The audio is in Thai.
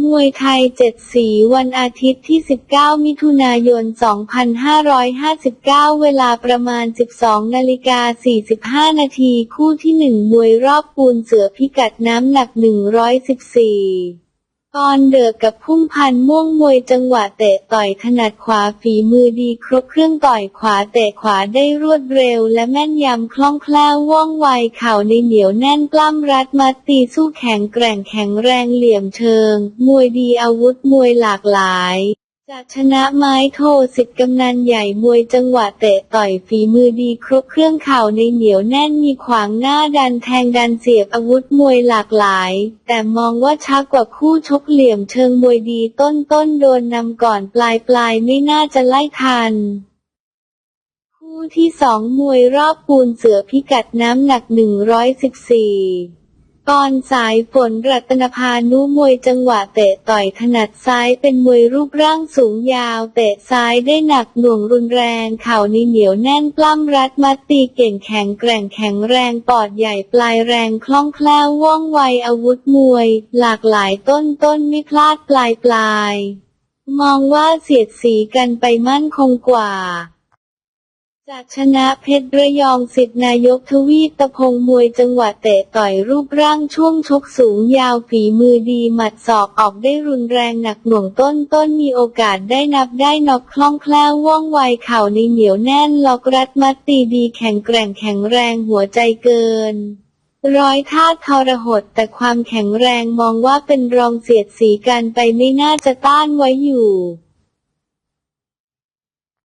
มวยไทยเจ็ดสีวันอาทิตย์ที่ 19 มิถุนายน 2559 เวลาประมาณ 12 นาฬิกา 45 นาที คู่ที่ 1 มวยรอบปูนเสือพิกัดน้ำหนัก 114 ตอนเดอกับพุ่มพันม่วงมวยจังหวะเตะต่อยถนัดขวาฝีมือดีครบเครื่องต่อยขวาเตะขวาได้รวดเร็วและแม่นยำคล่องแคล่วว่องไวเข่าในเหนียวแน่นกล้ามรัดมัดตีสู้แข็งแกร่งแข็งแรงเหลี่ยมเชิง มวยดีอาวุธมวยหลากหลาย จะชนะไม้โทสิทธิ์กำนันใหญ่มวยจังหวะเตะต่อยฝีมือดีครบเครื่องเข่าในเหนียวแน่นมีขวางหน้าดันแทงดันเสียบอาวุธมวยหลากหลาย แต่มองว่าช้ากว่าคู่ชกเหลี่ยมเชิงมวยดีต้นต้นโดนนำก่อนปลายปลายไม่น่าจะไล่ทันคู่ที่สองมวยรอบปูนเสือพิกัดน้ำหนัก 114 กอนสายฝนรัตนพานุมวยจังหวะเตะต่อยถนัดซ้ายเป็นมวยรูปร่างสูงยาวเตะซ้ายได้หนักหน่วงรุนแรงเข่าในเหนียวแน่นปล้ำรัดมัดตีเก่งแข็งแกร่งแข็งแรงปอดใหญ่ปลายแรงคล่องแคล่วว่องไวอาวุธมวย หลากหลายต้นต้นไม่พลาดปลายปลาย มองว่าเสียดสีกันไปมั่นคงกว่า จากชนะเพชรระยองสิทธินายกทวีตพงมวยจังหวะเตะต่อยรูปร่างช่วงชกสูงยาวฝีมือดีหมัดศอกออกได้รุนแรงหนักหน่วงต้นต้นมีโอกาสได้นับได้นอกคล่องแคล่วว่องไวเข่าในเหนียวแน่นล็อกรัดมัดตีดีแข็งแกร่งแข็งแรงหัวใจเกินร้อยท่าทรหดแต่ความแข็งแรงมองว่าเป็นรองเสียดสีกันไปไม่น่าจะต้านไว้อยู่